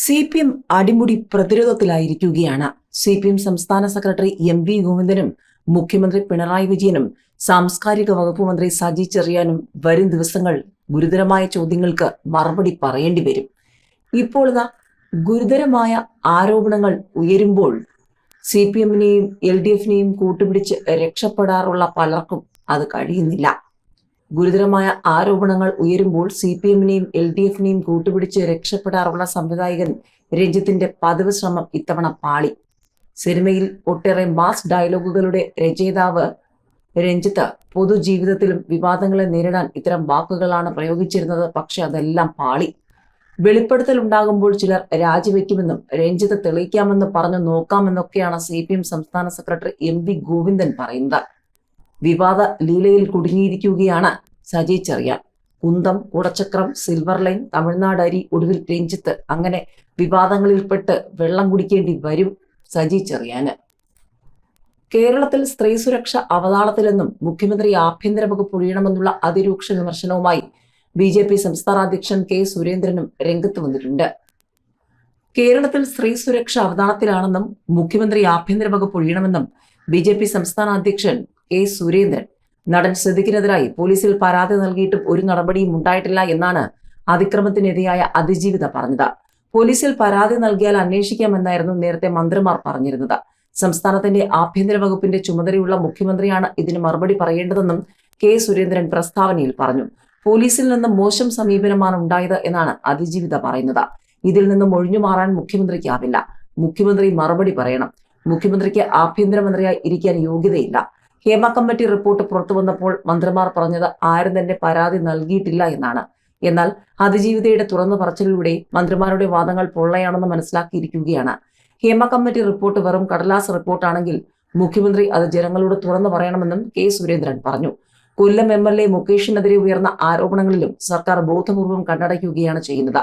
C P M അടിമുടി പ്രതിരോധത്തിലായിരിക്കുകയാണ്. C P M സംസ്ഥാന സെക്രട്ടറി എം വി ഗോവിന്ദനും മുഖ്യമന്ത്രി പിണറായി വിജയനും സാംസ്കാരിക വകുപ്പ് മന്ത്രി സജി ചെറിയാനും വരും ദിവസങ്ങൾ ഗുരുതരമായ ചോദ്യങ്ങൾക്ക് മറുപടി പറയേണ്ടി വരും. ഇപ്പോൾ ഗുരുതരമായ ആരോപണങ്ങൾ ഉയരുമ്പോൾ സി പി എമ്മിനെയും എൽ ഡി എഫിനെയും കൂട്ടുപിടിച്ച് രക്ഷപ്പെടാറുള്ള പലർക്കും അത് കഴിയുന്നില്ല. ഗുരുതരമായ ആരോപണങ്ങൾ ഉയരുമ്പോൾ സി പി എമ്മിനെയും എൽ ഡി എഫിനെയും കൂട്ടുപിടിച്ച് രക്ഷപ്പെടാറുള്ള സംവിധായകൻ രഞ്ജിത്തിന്റെ പതിവ് ശ്രമം ഇത്തവണ പാളി. സിനിമയിൽ ഒട്ടേറെ മാസ് ഡയലോഗുകളുടെ രചയിതാവ് രഞ്ജിത്ത് പൊതുജീവിതത്തിലും വിവാദങ്ങളെ നേരിടാൻ ഇത്തരം വാക്കുകളാണ് പ്രയോഗിച്ചിരുന്നത്. പക്ഷെ അതെല്ലാം പാളി. വെളിപ്പെടുത്തൽ ഉണ്ടാകുമ്പോൾ ചിലർ രാജിവെക്കുമെന്നും രഞ്ജിത്ത് തെളിയിക്കാമെന്ന് പറഞ്ഞു നോക്കാമെന്നൊക്കെയാണ് സി സംസ്ഥാന സെക്രട്ടറി എം വി ഗോവിന്ദൻ പറയുന്നത്. വിവാദ ലീലയിൽ കുടുങ്ങിയിരിക്കുകയാണ് സജി ചെറിയാൻ. കുന്തം കുടച്ചക്രം സിൽവർ ലൈൻ തമിഴ്നാട് അരി ഒടുവിൽ രഞ്ജിത്ത്. അങ്ങനെ വിവാദങ്ങളിൽപ്പെട്ട് വെള്ളം കുടിക്കേണ്ടി വരും സജി ചെറിയാന്. കേരളത്തിൽ സ്ത്രീ സുരക്ഷ അവതാളത്തിലെന്നും മുഖ്യമന്ത്രി ആഭ്യന്തര വകുപ്പ് ഒഴിയണമെന്നുള്ള അതിരൂക്ഷ വിമർശനവുമായി ബി ജെ പി സംസ്ഥാന അധ്യക്ഷൻ കെ സുരേന്ദ്രനും രംഗത്ത് വന്നിട്ടുണ്ട്. കേരളത്തിൽ സ്ത്രീ സുരക്ഷ അവതാളത്തിലാണെന്നും മുഖ്യമന്ത്രി ആഭ്യന്തര വകുപ്പ് ഒഴിയണമെന്നും ബി ജെ പി സംസ്ഥാന അധ്യക്ഷൻ എ സുരേന്ദ്രൻ. നടൻ സിദ്ദിഖിനെതിരായി പോലീസിൽ പരാതി നൽകിയിട്ടും ഒരു നടപടിയും ഉണ്ടായിട്ടില്ല എന്നാണ് അതിക്രമത്തിനെതിരായ അതിജീവിത പറഞ്ഞത്. പോലീസിൽ പരാതി നൽകിയാൽ അന്വേഷിക്കാമെന്നായിരുന്നു നേരത്തെ മന്ത്രിമാർ പറഞ്ഞിരുന്നത്. സംസ്ഥാനത്തിന്റെ ആഭ്യന്തര വകുപ്പിന്റെ ചുമതലയുള്ള മുഖ്യമന്ത്രിയാണ് ഇതിന് മറുപടി പറയേണ്ടതെന്നും കെ സുരേന്ദ്രൻ പ്രസ്താവനയിൽ പറഞ്ഞു. പോലീസിൽ നിന്ന് മോശം സമീപനമാണ് ഉണ്ടായത് എന്നാണ് അതിജീവിത പറയുന്നത്. ഇതിൽ നിന്നും ഒഴിഞ്ഞു മാറാൻ മുഖ്യമന്ത്രിക്കാവില്ല മുഖ്യമന്ത്രി മറുപടി പറയണം. മുഖ്യമന്ത്രിക്ക് ആഭ്യന്തരമന്ത്രിയായി ഇരിക്കാൻ യോഗ്യതയില്ല. ഹേമ കമ്മിറ്റി റിപ്പോർട്ട് പുറത്തു വന്നപ്പോൾ മന്ത്രിമാർ പറഞ്ഞത് ആരും തന്നെ പരാതി നൽകിയിട്ടില്ല എന്നാണ്. എന്നാൽ അതിജീവിതയുടെ തുറന്നു പറച്ചിലൂടെ മന്ത്രിമാരുടെ വാദങ്ങൾ പൊള്ളയാണെന്ന് മനസ്സിലാക്കിയിരിക്കുകയാണ്. ഹേമ കമ്മിറ്റി റിപ്പോർട്ട് വെറും കടലാസ് റിപ്പോർട്ടാണെങ്കിൽ മുഖ്യമന്ത്രി അത് ജനങ്ങളോട് തുറന്നു പറയണമെന്നും കെ സുരേന്ദ്രൻ പറഞ്ഞു. കൊല്ലം എം എൽ എ മുകേഷിനെതിരെ ഉയർന്ന ആരോപണങ്ങളിലും സർക്കാർ ബോധപൂർവം കണ്ണടയ്ക്കുകയാണ് ചെയ്യുന്നത്.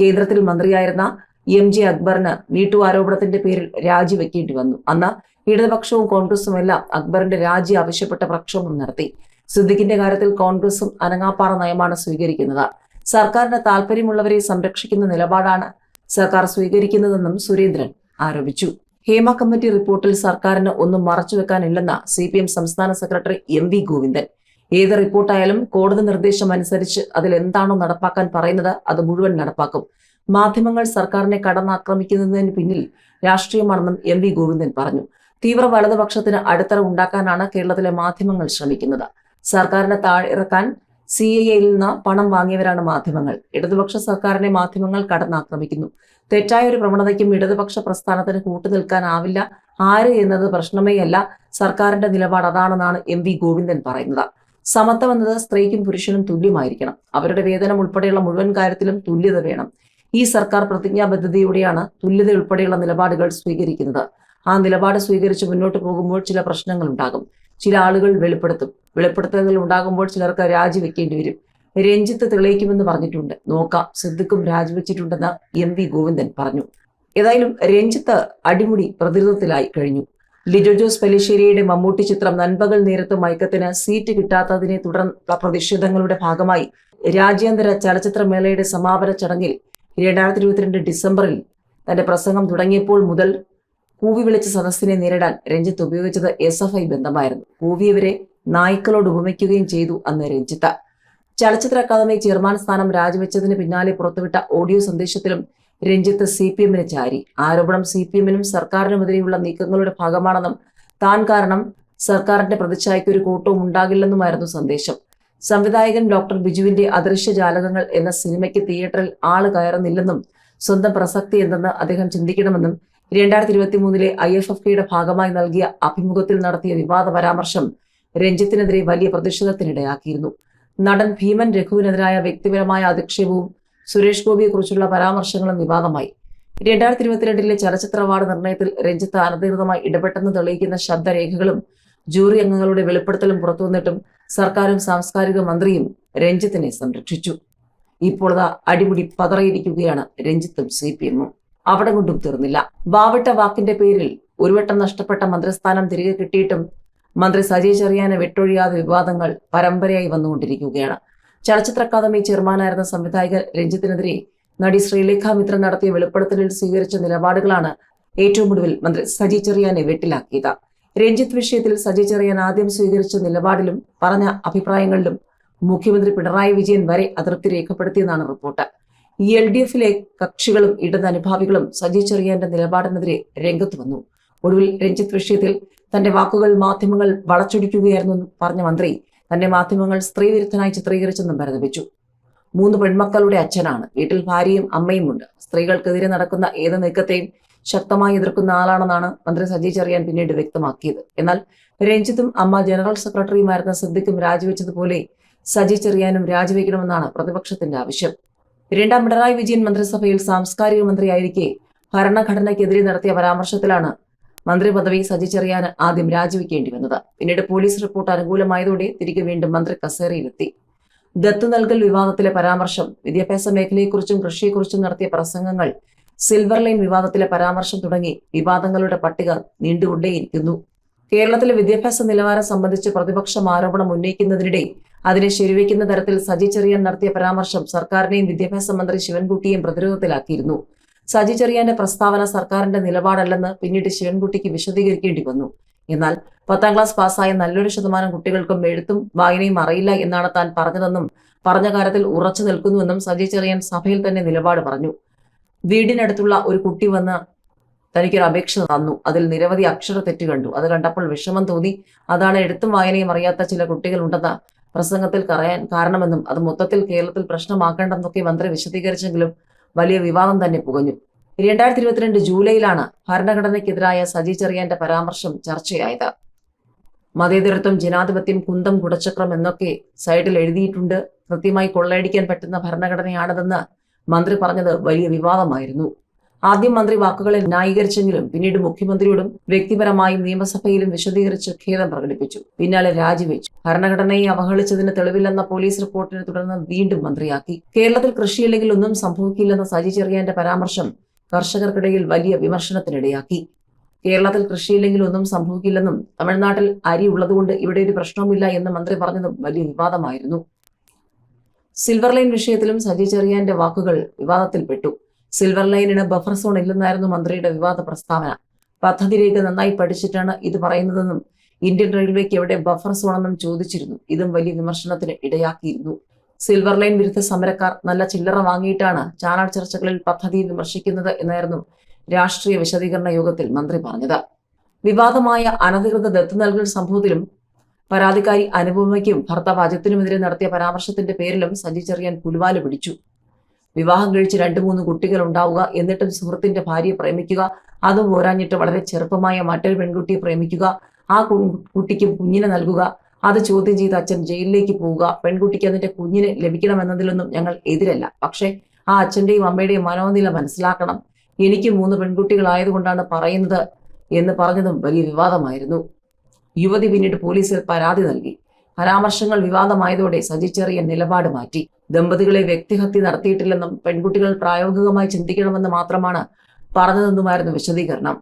കേന്ദ്രത്തിൽ മന്ത്രിയായിരുന്ന എം ജെ അക്ബറിന് നീട്ടു ആരോപണത്തിന്റെ പേരിൽ രാജിവെക്കേണ്ടി വന്നു. അന്ന് ഇടതുപക്ഷവും കോൺഗ്രസും എല്ലാം അക്ബറിന്റെ രാജി ആവശ്യപ്പെട്ട പ്രക്ഷോഭം നടത്തി. സിദ്ദിഖിന്റെ കാര്യത്തിൽ കോൺഗ്രസും അനങ്ങാപ്പാറ നയമാണ് സ്വീകരിക്കുന്നത്. സർക്കാരിന് താല്പര്യമുള്ളവരെ സംരക്ഷിക്കുന്ന നിലപാടാണ് സർക്കാർ സ്വീകരിക്കുന്നതെന്നും സുരേന്ദ്രൻ ആരോപിച്ചു. ഹേമ കമ്മിറ്റി റിപ്പോർട്ടിൽ സർക്കാരിന് ഒന്നും മറച്ചുവെക്കാനില്ലെന്ന് സി പി എം സംസ്ഥാന സെക്രട്ടറി എം വി ഗോവിന്ദൻ. ഏത് റിപ്പോർട്ടായാലും കോടതി നിർദ്ദേശം അനുസരിച്ച് അതിൽ എന്താണോ നടപ്പാക്കാൻ പറയുന്നത് അത് മുഴുവൻ നടപ്പാക്കും. മാധ്യമങ്ങൾ സർക്കാരിനെ കടന്നാക്രമിക്കുന്നതിന് പിന്നിൽ രാഷ്ട്രീയമാണെന്നും എം വി ഗോവിന്ദൻ പറഞ്ഞു. തീവ്ര വലതുപക്ഷത്തിന് അടിത്തറ ഉണ്ടാക്കാനാണ് കേരളത്തിലെ മാധ്യമങ്ങൾ ശ്രമിക്കുന്നത്. സർക്കാരിനെ താഴിറക്കാൻ സി ഐ എയിൽ നിന്ന് പണം വാങ്ങിയവരാണ് മാധ്യമങ്ങൾ. ഇടതുപക്ഷ സർക്കാരിനെ മാധ്യമങ്ങൾ കടന്നാക്രമിക്കുന്നു. തെറ്റായ ഒരു പ്രവണതയ്ക്കും ഇടതുപക്ഷ പ്രസ്ഥാനത്തിന് കൂട്ടുനിൽക്കാനാവില്ല. ആര് എന്നത് പ്രശ്നമേയല്ല. സർക്കാരിന്റെ നിലപാട് അതാണെന്നാണ് എം വി ഗോവിന്ദൻ പറയുന്നത്. സമത്വം എന്നത് സ്ത്രീക്കും പുരുഷനും തുല്യമായിരിക്കണം. അവരുടെ വേതനം ഉൾപ്പെടെയുള്ള മുഴുവൻ കാര്യത്തിലും തുല്യത വേണം. ഈ സർക്കാർ പ്രതിജ്ഞാബദ്ധതയോടെയാണ് തുല്യത ഉൾപ്പെടെയുള്ള നിലപാടുകൾ സ്വീകരിക്കുന്നത്. ആ നിലപാട് സ്വീകരിച്ച് മുന്നോട്ട് പോകുമ്പോൾ ചില പ്രശ്നങ്ങൾ ഉണ്ടാകും. ചില ആളുകൾ വെളിപ്പെടുത്തും. വെളിപ്പെടുത്തലുകൾ ഉണ്ടാകുമ്പോൾ ചിലർക്ക് രാജിവെക്കേണ്ടി വരും. രഞ്ജിത്ത് തെളിയിക്കുമെന്ന് പറഞ്ഞിട്ടുണ്ട്. നോക്കാം സിദ്ദിഖും രാജിവെച്ചിട്ടുണ്ടെന്ന് എം വി ഗോവിന്ദൻ പറഞ്ഞു. ഏതായാലും രഞ്ജിത്ത് അടിമുടി പ്രതിരോധത്തിലായി കഴിഞ്ഞു. ലിജോ ജോസ് പെലിശ്ശേരിയുടെ മമ്മൂട്ടി ചിത്രം നൻപകൽ നേരത്ത് മയക്കത്തിന് സീറ്റ് കിട്ടാത്തതിനെ തുടർന്നുള്ള പ്രതിഷേധങ്ങളുടെ ഭാഗമായി രാജ്യാന്തര ചലച്ചിത്രമേളയുടെ സമാപന ചടങ്ങിൽ രണ്ടായിരത്തി ഇരുപത്തിരണ്ട് ഡിസംബറിൽ തന്റെ പ്രസംഗം തുടങ്ങിയപ്പോൾ മുതൽ കൂവി വിളിച്ച സദസ്സിനെ നേരിടാൻ രഞ്ജിത്ത് ഉപയോഗിച്ചത് എസ് എഫ് ഐ ബന്ധമായിരുന്നു. കൂവിയവരെ നായ്ക്കളോട് ഉപമിക്കുകയും ചെയ്തു അന്ന് രഞ്ജിത്ത്. ചലച്ചിത്ര അക്കാദമി ചെയർമാൻ സ്ഥാനം രാജിവെച്ചതിന് പിന്നാലെ പുറത്തുവിട്ട ഓഡിയോ സന്ദേശത്തിലും രഞ്ജിത്ത് സി പി എമ്മിന് ചാരി. ആരോപണം സി പി എമ്മിനും സർക്കാരിനുമെതിരെയുള്ള നീക്കങ്ങളുടെ ഭാഗമാണെന്നും താൻ കാരണം സർക്കാരിന്റെ പ്രതിച്ഛായയ്ക്ക് ഒരു കൂട്ടവും ഉണ്ടാകില്ലെന്നുമായിരുന്നു സന്ദേശം. സംവിധായകൻ ഡോക്ടർ ബിജുവിന്റെ അദൃശ്യ ജാലകങ്ങൾ എന്ന സിനിമയ്ക്ക് തിയേറ്ററിൽ ആൾ കയറുന്നില്ലെന്നും സ്വന്തം പ്രസക്തി എന്തെന്ന് അദ്ദേഹം ചിന്തിക്കണമെന്നും രണ്ടായിരത്തി ഇരുപത്തി മൂന്നിലെ ഐ എഫ് എഫ് കെയുടെ ഭാഗമായി നൽകിയ അഭിമുഖത്തിൽ നടത്തിയ വിവാദ പരാമർശം രഞ്ജിത്തിനെതിരെ വലിയ പ്രതിഷേധത്തിനിടയാക്കിയിരുന്നു. നടൻ ഭീമൻ രഘുവിനെതിരായ വ്യക്തിപരമായ അധിക്ഷേപവും സുരേഷ് ഗോപിയെക്കുറിച്ചുള്ള പരാമർശങ്ങളും വിവാദമായി. രണ്ടായിരത്തി ഇരുപത്തിരണ്ടിലെ ചലച്ചിത്ര അവാർഡ് നിർണയത്തിൽ രഞ്ജിത്ത് അനധികൃതമായി ഇടപെട്ടെന്ന് തെളിയിക്കുന്ന ശബ്ദരേഖകളും ജൂറി അംഗങ്ങളുടെ വെളിപ്പെടുത്തലും പുറത്തുവന്നിട്ടും സർക്കാരും സാംസ്കാരിക മന്ത്രിയും രഞ്ജിത്തിനെ സംരക്ഷിച്ചു. ഇപ്പോൾ അടിമുടി പതറിയിരിക്കുകയാണ് രഞ്ജിത്തും സി പി എമ്മും അവിടെ കൊണ്ടും തീർന്നില്ല. ബാവട്ട വാക്കിന്റെ പേരിൽ ഒരു വട്ടം നഷ്ടപ്പെട്ട മന്ത്രിസ്ഥാനം തിരികെ കിട്ടിയിട്ടും മന്ത്രി സജി ചെറിയാനെ വിട്ടൊഴിയാതെ വിവാദങ്ങൾ പരമ്പരയായി വന്നുകൊണ്ടിരിക്കുകയാണ്. ചലച്ചിത്ര അക്കാദമി ചെയർമാനായിരുന്ന സംവിധായകൻ രഞ്ജിത്തിനെതിരെ നടി ശ്രീലേഖ മിത്ര നടത്തിയ വെളിപ്പെടുത്തലിൽ സ്വീകരിച്ച നിലപാടുകളാണ് ഏറ്റവും ഒടുവിൽ മന്ത്രി സജി ചെറിയാനെ വെട്ടിലാക്കിയത്. രഞ്ജിത്ത് വിഷയത്തിൽ സജി ചെറിയാൻ ആദ്യം സ്വീകരിച്ച നിലപാടിലും പറഞ്ഞ അഭിപ്രായങ്ങളിലും മുഖ്യമന്ത്രി പിണറായി വിജയൻ വരെ അതൃപ്തി രേഖപ്പെടുത്തിയെന്നാണ് റിപ്പോർട്ട്. എൽ ഡി എഫിലെ കക്ഷികളും ഇടത് അനുഭാവികളും സജി ചെറിയാന്റെ നിലപാടിനെതിരെ രംഗത്ത് വന്നു. ഒടുവിൽ രഞ്ജിത്ത് വിഷയത്തിൽ തന്റെ വാക്കുകൾ മാധ്യമങ്ങൾ വളച്ചൊടിക്കുകയായിരുന്നു പറഞ്ഞ മന്ത്രി തന്റെ മാധ്യമങ്ങൾ സ്ത്രീവിരുദ്ധനായി ചിത്രീകരിച്ചെന്നും പരിതപിച്ചു. മൂന്ന് പെൺമക്കളുടെ അച്ഛനാണ്. വീട്ടിൽ ഭാര്യയും അമ്മയുമുണ്ട്. സ്ത്രീകൾക്കെതിരെ നടക്കുന്ന ഏത് നീക്കത്തെയും ശക്തമായി എതിർക്കുന്ന ആളാണെന്നാണ് മന്ത്രി സജി ചെറിയാൻ പിന്നീട് വ്യക്തമാക്കിയത്. എന്നാൽ രഞ്ജിത്തും അമ്മ ജനറൽ സെക്രട്ടറിയുമായിരുന്ന സിദ്ദിഖും രാജിവെച്ചതുപോലെ സജി ചെറിയാനും രാജിവെക്കണമെന്നാണ് പ്രതിപക്ഷത്തിന്റെ ആവശ്യം. രണ്ടാം പിണറായി വിജയൻ മന്ത്രിസഭയിൽ സാംസ്കാരിക മന്ത്രിയായിരിക്കെ ഭരണഘടനയ്ക്കെതിരെ നടത്തിയ പരാമർശത്തിലാണ് മന്ത്രി പദവി സജി ആദ്യം രാജിവെക്കേണ്ടി വന്നത്. പിന്നീട് പോലീസ് റിപ്പോർട്ട് അനുകൂലമായതോടെ തിരികെ വീണ്ടും മന്ത്രി കസേരയിലെത്തി. ദത്തു നൽകൽ വിവാദത്തിലെ പരാമർശം വിദ്യാഭ്യാസ മേഖലയെക്കുറിച്ചും കൃഷിയെക്കുറിച്ചും നടത്തിയ പ്രസംഗങ്ങൾ സിൽവർ ലൈൻ വിവാദത്തിലെ പരാമർശം തുടങ്ങി വിവാദങ്ങളുടെ പട്ടിക നീണ്ടുകൊണ്ടേയിരിക്കുന്നു. കേരളത്തിലെ വിദ്യാഭ്യാസ നിലവാരം സംബന്ധിച്ച് പ്രതിപക്ഷം ആരോപണം ഉന്നയിക്കുന്നതിനിടെ അതിനെ ശരിവെക്കുന്ന തരത്തിൽ സജി ചെറിയാൻ നടത്തിയ പരാമർശം സർക്കാരിനെയും വിദ്യാഭ്യാസ മന്ത്രി ശിവൻകുട്ടിയെയും പ്രതിരോധത്തിലാക്കിയിരുന്നു. സജി ചെറിയാന്റെ പ്രസ്താവന സർക്കാരിന്റെ നിലപാടല്ലെന്ന് പിന്നീട് ശിവൻകുട്ടിക്ക് വിശദീകരിക്കേണ്ടി വന്നു. എന്നാൽ പത്താം ക്ലാസ് പാസ്സായ നല്ലൊരു ശതമാനം കുട്ടികൾക്കും എഴുത്തും വായനയും അറിയില്ല എന്നാണ് താൻ പറഞ്ഞതെന്നും പറഞ്ഞ കാര്യത്തിൽ ഉറച്ചു നിൽക്കുന്നുവെന്നും സജി ചെറിയാൻ സഭയിൽ തന്നെ നിലപാട് പറഞ്ഞു. വീടിനടുത്തുള്ള ഒരു കുട്ടി വന്ന് തനിക്കൊരു അപേക്ഷ തന്നു. അതിൽ നിരവധി അക്ഷര തെറ്റ് കണ്ടു. അത് കണ്ടപ്പോൾ വിഷമം തോന്നി. അതാണ് എഴുത്തും വായനയും അറിയാത്ത ചില കുട്ടികളുണ്ടെന്ന പ്രസംഗത്തിൽ പറയാൻ കാരണമെന്നും അത് മൊത്തത്തിൽ കേരളത്തിൽ പ്രശ്നമാക്കേണ്ടെന്നൊക്കെ മന്ത്രി വിശദീകരിച്ചെങ്കിലും വലിയ വിവാദം തന്നെ പുകഞ്ഞു. രണ്ടായിരത്തി ഇരുപത്തിരണ്ട് ജൂലൈയിലാണ് ഭരണഘടനയ്ക്കെതിരായ സജി ചെറിയാന്റെ പരാമർശം ചർച്ചയായത്. മതേതരത്വം ജനാധിപത്യം കുന്തം കുടച്ചക്രം എന്നൊക്കെ സൈഡിൽ എഴുതിയിട്ടുണ്ട്. കൃത്യമായി കൊള്ളയടിക്കാൻ പറ്റുന്ന ഭരണഘടനയാണിതെന്ന് മന്ത്രി പറഞ്ഞത് വലിയ വിവാദമായിരുന്നു. ആദ്യം മന്ത്രി വാക്കുകളെ ന്യായീകരിച്ചെങ്കിലും പിന്നീട് മുഖ്യമന്ത്രിയോടും വ്യക്തിപരമായും നിയമസഭയിലും വിശദീകരിച്ച് ഖേദം പ്രകടിപ്പിച്ചു. പിന്നാലെ രാജിവെച്ചു. ഭരണഘടനയെ അവഹേളിച്ചതിന് തെളിവില്ലെന്ന പോലീസ് റിപ്പോർട്ടിനെ തുടർന്ന് വീണ്ടും മന്ത്രിയാക്കി. കേരളത്തിൽ കൃഷിയില്ലെങ്കിൽ ഒന്നും സംഭവിക്കില്ലെന്ന സജി ചെറിയാന്റെ പരാമർശം കർഷകർക്കിടയിൽ വലിയ വിമർശനത്തിനിടയാക്കി. കേരളത്തിൽ കൃഷിയില്ലെങ്കിൽ ഒന്നും സംഭവിക്കില്ലെന്നും തമിഴ്നാട്ടിൽ അരി ഉള്ളതുകൊണ്ട് ഇവിടെ ഒരു പ്രശ്നവുമില്ല എന്ന് മന്ത്രി പറഞ്ഞതും വലിയ വിവാദമായിരുന്നു. സിൽവർ ലൈൻ വിഷയത്തിലും സജി ചെറിയാന്റെ വാക്കുകൾ വിവാദത്തിൽപ്പെട്ടു. സിൽവർ ലൈനിന് ബഫർ സോൺ ഇല്ലെന്നായിരുന്നു മന്ത്രിയുടെ വിവാദ പ്രസ്താവന. പദ്ധതി രേഖ നന്നായി പഠിച്ചിട്ടാണ് ഇത് പറയുന്നതെന്നും ഇന്ത്യൻ റെയിൽവേക്ക് എവിടെ ബഫർ സോൺ എന്നും ചോദിച്ചിരുന്നു. ഇതും വലിയ വിമർശനത്തിന് ഇടയാക്കിയിരുന്നു. സിൽവർ ലൈൻ വിരുദ്ധ സമരക്കാർ നല്ല ചില്ലറ വാങ്ങിയിട്ടാണ് ചാനൽ ചർച്ചകളിൽ പദ്ധതി വിമർശിക്കുന്നത് എന്നായിരുന്നു രാഷ്ട്രീയ വിശദീകരണ യോഗത്തിൽ മന്ത്രി പറഞ്ഞത്. വിവാദമായ അനധികൃത ദത്ത് നൽകൽ സംഭവത്തിലും പരാതിക്കാരി അനുപമയ്ക്കും ഭർത്താവ് അജിത്തിനുമെതിരെ നടത്തിയ പരാമർശത്തിന്റെ പേരിലും സജി ചെറിയാൻ പുലുവാൽ പിടിച്ചു. വിവാഹം കഴിച്ച് രണ്ട് മൂന്ന് കുട്ടികൾ ഉണ്ടാവുക എന്നിട്ടും സുഹൃത്തിന്റെ ഭാര്യയെ പ്രേമിക്കുക അത് പോരാഞ്ഞിട്ട് വളരെ ചെറുപ്പമായ മറ്റൊരു പെൺകുട്ടിയെ പ്രേമിക്കുക ആ കുട്ടിക്ക് കുഞ്ഞിനെ നൽകുക അത് ചോദ്യം ചെയ്ത് അച്ഛൻ ജയിലിലേക്ക് പോവുക പെൺകുട്ടിക്ക് അതിന്റെ കുഞ്ഞിനെ ലഭിക്കണമെന്നതിലൊന്നും ഞങ്ങൾ എതിരല്ല. പക്ഷേ ആ അച്ഛന്റെയും അമ്മയുടെയും മനോനില മനസ്സിലാക്കണം. എനിക്ക് മൂന്ന് പെൺകുട്ടികളായതുകൊണ്ടാണ് പറയുന്നത് എന്ന് പറഞ്ഞതും വലിയ വിവാദമായിരുന്നു. യുവതി പിന്നീട് പോലീസിൽ പരാതി നൽകി. പരാമർശങ്ങൾ വിവാദമായതോടെ സജി ചെറിയ നിലപാട് മാറ്റി. ദമ്പതികളെ വ്യക്തിഹത്യ നടത്തിയിട്ടില്ലെന്നും പെൺകുട്ടികൾ പ്രായോഗികമായി ചിന്തിക്കണമെന്ന് മാത്രമാണ് പറഞ്ഞതെന്നുമായിരുന്നു വിശദീകരണം.